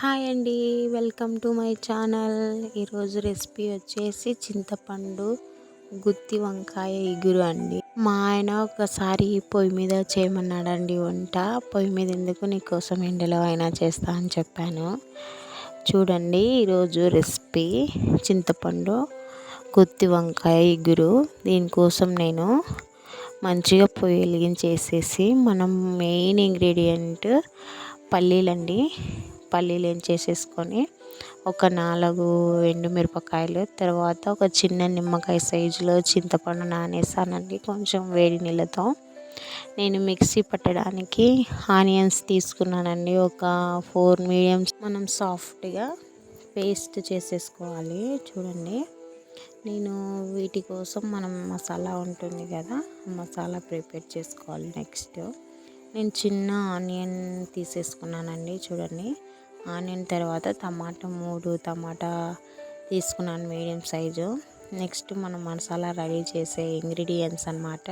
Hi అండి welcome to my channel. ఈరోజు recipe వచ్చేసి చింతపండు గుత్తి వంకాయ ఇగురు అండి. మా ఆయన ఒకసారి పొయ్యి మీద చేయమన్నాడండి వంట. పొయ్యి మీద ఎందుకు నీకోసం ఎండలో అయినా చేస్తా అని చెప్పాను. చూడండి ఈరోజు రెసిపీ చింతపండు గుత్తి వంకాయ ఇగురు. దీనికోసం నేను మంచిగా పొయ్యి వెలిగించేసేసి మనం మెయిన్ ఇంగ్రీడియంట్ పల్లీలండి. పల్లీలు ఏం చేసేసుకొని ఒక నాలుగు ఎండుమిరపకాయలు తర్వాత ఒక చిన్న నిమ్మకాయ సైజులో చింతపండు నానేసానండి కొంచెం వేడి నీళ్ళతో. నేను మిక్సీ పట్టడానికి ఆనియన్స్ తీసుకున్నానండి ఒక ఫోర్ మీడియం మనం సాఫ్ట్గా పేస్ట్ చేసేసుకోవాలి చూడండి. నేను వీటి కోసం మనం మసాలా ఉంటుంది కదా మసాలా ప్రిపేర్ చేసుకోవాలి నెక్స్ట్. నేను చిన్న ఆనియన్ తీసేసుకున్నానండి చూడండి. ఆనియన్ తర్వాత టమాటా మూడు టమాటా తీసుకున్నాను మీడియం సైజు. నెక్స్ట్ మనం మసాలా రెడీ చేసే ఇంగ్రీడియంట్స్ అనమాట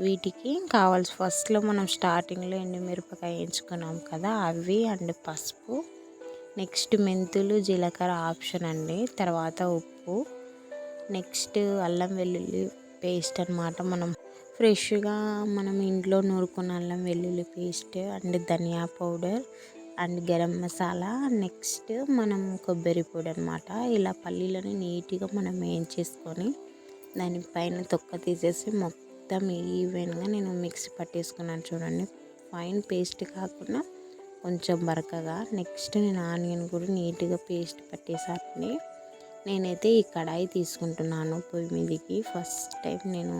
వీటికి కావాల్సి ఫస్ట్లో మనం స్టార్టింగ్లో ఎండుమిరపకాయ వేయించుకున్నాం కదా అవి అండ్ పసుపు. నెక్స్ట్ మెంతులు జీలకర్ర ఆప్షన్ అండి తర్వాత ఉప్పు. నెక్స్ట్ అల్లం వెల్లుల్లి పేస్ట్ అనమాట మనం. ఫ్రెష్గా మనం ఇంట్లో నూరుకున్న అల్లం వెల్లుల్లి paste and dhaniya powder. And garam masala. Next మనం కొబ్బరి పొడి అనమాట ఇలా పల్లీలను నీట్గా మనం వేయించేసుకొని దానిపైన తొక్క తీసేసి మొత్తం ఈవెన్గా నేను మిక్సీ పట్టేసుకున్నాను చూడండి. ఫైన్ పేస్ట్ కాకుండా కొంచెం బరకగా. నెక్స్ట్ నేను ఆనియన్ కూడా నీట్గా పేస్ట్ పట్టేసాను నేనైతే ఈ కడాయి తీసుకుంటున్నాను పొయ్యి మీదకి. ఫస్ట్ టైం నేను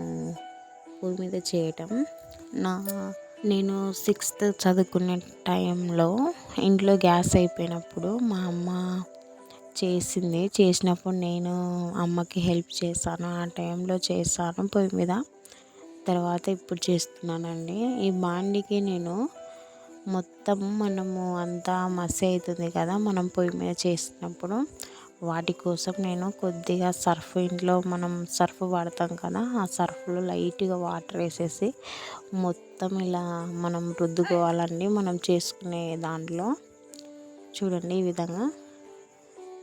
పొయ్యి మీద చేయటం. నా నేను సిక్స్త్ చదువుకునే టైంలో ఇంట్లో గ్యాస్ అయిపోయినప్పుడు మా అమ్మ చేసింది. చేసినప్పుడు నేను అమ్మకి హెల్ప్ చేశాను. ఆ టైంలో చేశాను పొయ్యి మీద. తర్వాత ఇప్పుడు చేస్తున్నానండి. ఈ బాండికి నేను మొత్తం మనము అంతా మసి అవుతుంది కదా మనం పొయ్యి మీద చేసినప్పుడు వాటి కోసం నేను కొద్దిగా సర్ఫ్ ఇంట్లో మనం సర్ఫ్ వాడతాం కదా ఆ సర్ఫ్లో లైట్గా వాటర్ వేసేసి మొత్తం ఇలా మనం రుద్దుకోవాలండి. మనం చేసుకునే దాంట్లో చూడండి ఈ విధంగా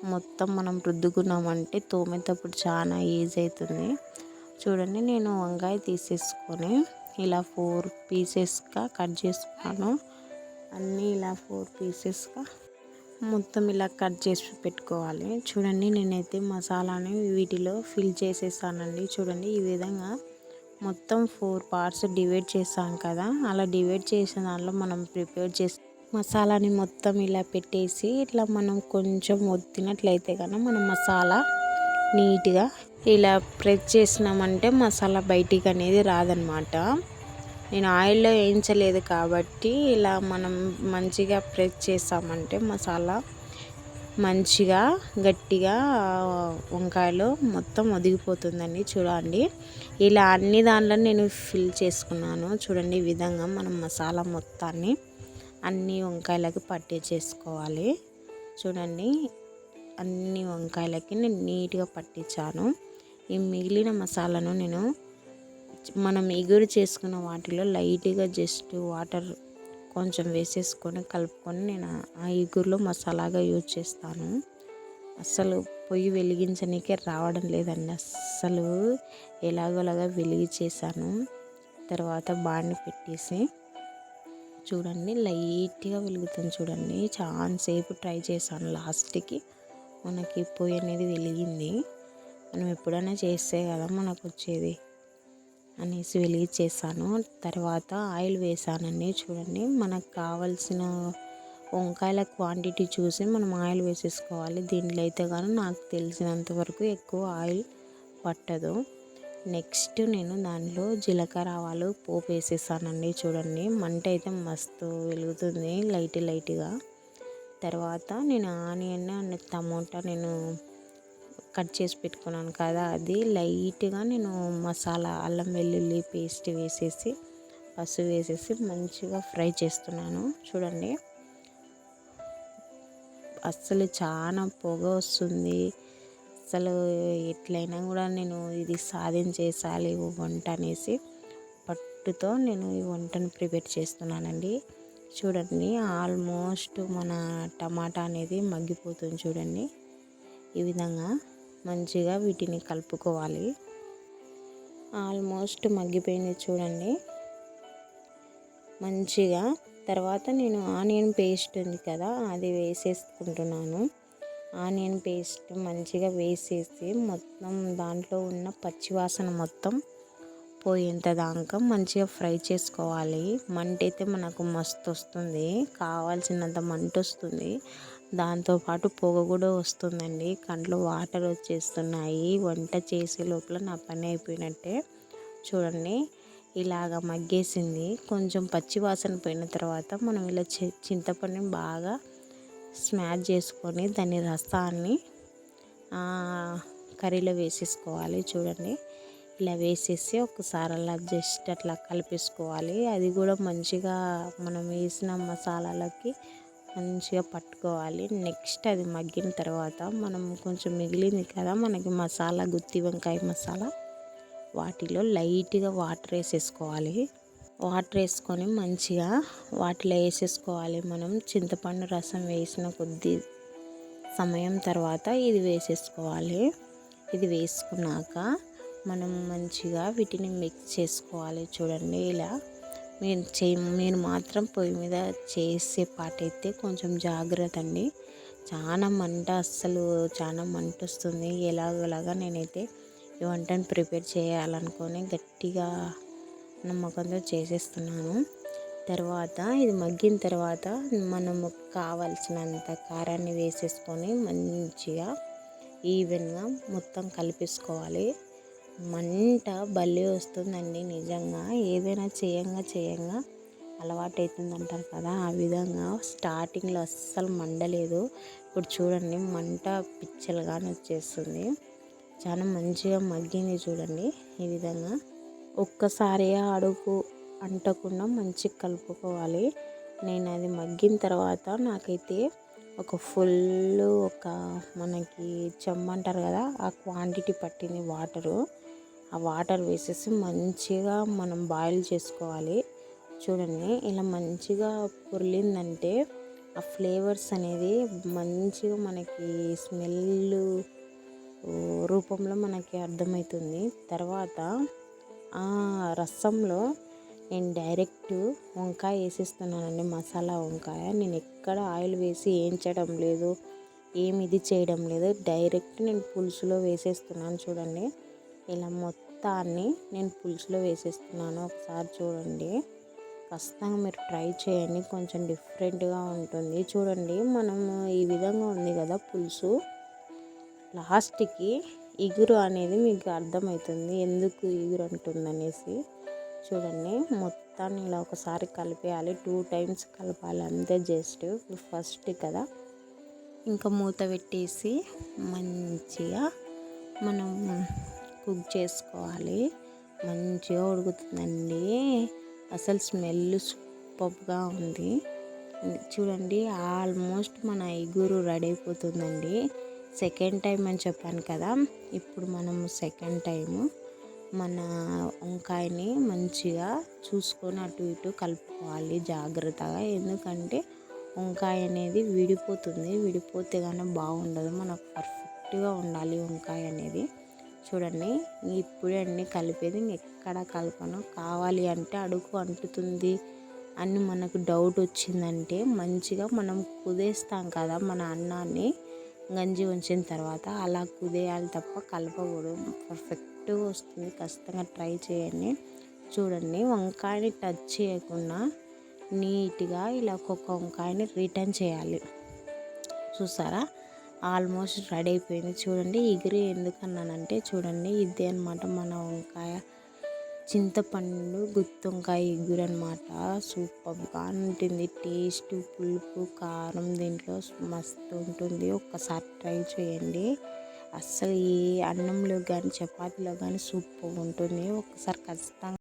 మొత్తం మనం రుద్దుకున్నామంటే తోమేటప్పుడు చాలా ఈజీ అవుతుంది. చూడండి నేను వంకాయ తీసేసుకొని ఇలా ఫోర్ పీసెస్గా కట్ చేసుకున్నాను. అన్నీ ఇలా ఫోర్ పీసెస్గా మొత్తం ఇలా కట్ చేసి పెట్టుకోవాలి. చూడండి నేనైతే మసాలాని వీటిలో ఫిల్ చేసేసానండి. చూడండి ఈ విధంగా మొత్తం ఫోర్ పార్ట్స్ డివైడ్ చేసాం కదా. అలా డివైడ్ చేసిన దానిలో మనం ప్రిపేర్ చేసి మసాలాని మొత్తం ఇలా పెట్టేసి ఇట్లా మనం కొంచెం వత్తినట్లయితే కానీ మనం మసాలా నీట్గా ఇలా ప్రెస్ చేసినామంటే మసాలా బయటికి అనేది రాదనమాట నేను ఆయిల్లో వేయించలేదు కాబట్టి ఇలా మనం మంచిగా ప్రెస్ చేసామంటే మసాలా మంచిగా గట్టిగా వంకాయలు మొత్తం ఒదిగిపోతుందండి చూడండి. ఇలా అన్ని దాంట్లో నేను ఫిల్ చేసుకున్నాను. చూడండి ఈ విధంగా మనం మసాలా మొత్తాన్ని అన్ని వంకాయలకి పట్టే చేసుకోవాలి. చూడండి అన్ని వంకాయలకి నేను నీట్గా పట్టించాను. ఈ మిగిలిన మసాలాను నేను మనం ఎగురు చేసుకున్న వాటిలో లైట్గా జస్ట్ వాటర్ కొంచెం వేసేసుకొని కలుపుకొని నేను ఆ ఎగురులో మసాలాగా యూజ్ చేస్తాను. అస్సలు పొయ్యి వెలిగించనీకే రావడం లేదండి. అస్సలు ఎలాగోలాగా వెలిగించేసాను తర్వాత బాండి పెట్టేసి చూడండి లైట్గా వెలుగుతుంది చూడండి. చాలాసేపు ట్రై చేశాను లాస్ట్కి. మనకి పొయ్యి అనేది వెలిగింది. మనం ఎప్పుడైనా చేస్తే కదా మనకు వచ్చేది అనేసి వెలిగి చేశాను. తర్వాత ఆయిల్ వేసానండి. చూడండి మనకు కావాల్సిన వంకాయల క్వాంటిటీ చూసి మనం ఆయిల్ వేసేసుకోవాలి. దీంట్లో అయితే కానీ నాకు తెలిసినంత వరకు ఎక్కువ ఆయిల్ పట్టదు. నెక్స్ట్ నేను దానిలో జీలకర్ర ఆవాలు పోపు వేసేసానండి. చూడండి మంట అయితే మస్తు వెలుగుతుంది. లైట్ లైట్గా. తర్వాత నేను ఆనియన్ అండ్ టమోటా నేను కట్ చేసి పెట్టుకున్నాను కదా అది. లైట్గా నేను మసాలా అల్లం వెల్లుల్లి పేస్ట్ వేసేసి పసుపు వేసేసి మంచిగా ఫ్రై చేస్తున్నాను. చూడండి. అస్సలు చాలా పొగ వస్తుంది. అసలు ఎట్లయినా కూడా నేను ఇది సాధించేసాలి వంట అనేసి పట్టుతో నేను ఈ వంటను ప్రిపేర్ చేస్తున్నానండి. చూడండి ఆల్మోస్ట్ మన టమాటా అనేది మగ్గిపోతుంది చూడండి. ఈ విధంగా మంచిగా వీటిని కలుపుకోవాలి. ఆల్మోస్ట్ మగ్గిపోయింది చూడండి. మంచిగా తర్వాత నేను ఆనియన్ పేస్ట్ ఉంది కదా అది వేసేసుకుంటున్నాను. ఆనియన్ పేస్ట్ మంచిగా వేసేసి మొత్తం దాంట్లో ఉన్న పచ్చివాసన మొత్తం పోయేంత దాకా మంచిగా ఫ్రై చేసుకోవాలి. మంట అయితే మనకు మస్తు వస్తుంది కావాల్సినంత మంట వస్తుంది దాంతోపాటు పొగ కూడా వస్తుందండి. కంట్లో వాటర్ వచ్చేస్తున్నాయి. వంట చేసే లోపల నా పని అయిపోయినట్టే. చూడండి ఇలాగ మగ్గేసింది. కొంచెం పచ్చి వాసన పోయిన తర్వాత మనం ఇలా చింతపండుని బాగా స్మాష్ చేసుకొని దాని రసాన్ని కర్రీలో వేసేసుకోవాలి. చూడండి ఇలా వేసేసి ఒకసారి అలా జస్ట్ అట్లా కలిపేసుకోవాలి. అది కూడా మంచిగా మనం వేసిన మసాలాలకి మంచిగా పట్టుకోవాలి. నెక్స్ట్ అది మగ్గిన తర్వాత మనం కొంచెం మిగిలింది కదా మనకి మసాలా గుత్తి వంకాయ మసాలా వాటిలో లైట్గా వాటర్ వేసేసుకోవాలి. వాటర్ వేసుకొని మంచిగా వాటిలో వేసేసుకోవాలి మనం. చింతపండు రసం వేసిన కొద్ది సమయం తర్వాత ఇది వేసేసుకోవాలి. ఇది వేసుకున్నాక మనం మంచిగా వీటిని మిక్స్ చేసుకోవాలి. చూడండి ఇలా మీరు చే మీరు మాత్రం పొయ్యి మీద చేసే పాట అయితే కొంచెం జాగ్రత్త అండి చాలా మంట అస్సలు చాలా మంట వస్తుంది ఎలాగోలాగా నేనైతే ఈ వంటను ప్రిపేర్ చేయాలనుకొని గట్టిగా నమ్మకంతో చేసేస్తున్నాను. తర్వాత ఇది మగ్గిన తర్వాత మనము కావాల్సినంత కారాన్ని వేసేసుకొని మంచిగా ఈవెన్గా మొత్తం కలిపేసుకోవాలి. మంట భలే వస్తుందండి నిజంగా. ఏదైనా చేయంగా చేయంగా అలవాటు అవుతుంది అంటారు కదా. ఆ విధంగా స్టార్టింగ్లో అస్సలు మండలేదు. ఇప్పుడు చూడండి మంట పిచ్చలుగానే వచ్చేస్తుంది. చాలా మంచిగా మగ్గింది చూడండి ఈ విధంగా. ఒక్కసారి అడుగు అంటకుండా మంచిగా కలుపుకోవాలి. నేను అది మగ్గిన తర్వాత నాకైతే ఒక ఫుల్ ఒక మనకి చెమ్మంటారు కదా ఆ క్వాంటిటీ పట్టింది వాటరు. ఆ వాటర్ వేసేసి మంచిగా మనం బాయిల్ చేసుకోవాలి. చూడండి ఇలా మంచిగా పొర్లిందంటే ఆ ఫ్లేవర్స్ అనేది మంచిగా మనకి స్మెల్ రూపంలో మనకి అర్థమవుతుంది. తర్వాత ఆ రసంలో నేను డైరెక్ట్ వంకాయ వేసేస్తున్నానండి మసాలా వంకాయ. నేను ఎక్కడ ఆయిల్ వేసి వేయించడం లేదు ఏమి ఇది చేయడం లేదు డైరెక్ట్ నేను పులుసులో వేసేస్తున్నాను చూడండి. ఇలా మొత్తాన్ని నేను పులుసులో వేసేస్తున్నాను. ఒకసారి చూడండి. ఖచ్చితంగా మీరు ట్రై చేయండి. కొంచెం డిఫరెంట్గా ఉంటుంది. చూడండి మనము ఈ విధంగా ఉంది కదా పులుసు. లాస్ట్కి ఇగురు అనేది మీకు అర్థమవుతుంది. ఎందుకు ఇగురు అంటుందనేసి. చూడండి మొత్తాన్ని ఇలా ఒకసారి కలిపేయాలి. టూ టైమ్స్ కలపాలి. అంతే జస్ట్ ఫస్ట్ కదా. ఇంకా మూత పెట్టేసి మంచిగా మనం కుక్ చేసుకోవాలి. మంచిగా ఉడుకుతుందండి. అసలు స్మెల్ సూపర్గా ఉంది. చూడండి ఆల్మోస్ట్ మన ఇగురు రెడీ అయిపోతుందండి సెకండ్ టైం అని చెప్పాను కదా ఇప్పుడు మనము సెకండ్ టైము మన వంకాయని మంచిగా చూసుకొని అటు ఇటు కలుపుకోవాలి జాగ్రత్తగా. ఎందుకంటే వంకాయ అనేది విడిపోతుంది. విడిపోతే కానీ బాగుండదు. మనకు పర్ఫెక్ట్గా ఉండాలి వంకాయ అనేది. చూడండి ఇప్పుడే అన్నీ కలిపేది ఎక్కడ కలపను. కావాలి అంటే అడుగు అంటుతుంది అని మనకు డౌట్ వచ్చిందంటే మంచిగా మనం కుదేస్తాం కదా మన అన్నాన్ని గంజి ఉంచిన తర్వాత. అలా కుదేయాలి తప్ప కలపకూడదు. పర్ఫెక్ట్గా వస్తుంది. ఖచ్చితంగా ట్రై చేయండి. చూడండి వంకాయని టచ్ చేయకుండా నీట్గా ఇలా ఒక్కొక్క వంకాయని రిటర్న్ చేయాలి. చూసారా? ఆల్మోస్ట్ రెడీ అయిపోయింది. చూడండి ఎగిరి ఎందుకన్నానంటే చూడండి ఇదే అనమాట మన వంకాయ చింతపండు గుత్తి వంకాయ ఎగురు అనమాట సూపర్గా ఉంటుంది. టేస్ట్ పులుపు కారం దీంట్లో మస్తు ఉంటుంది. ఒక్కసారి ట్రై చేయండి. అస్సలు ఈ అన్నంలో కానీ చపాతీలో కానీ సూపర్ ఉంటుంది. ఒకసారి ఖచ్చితంగా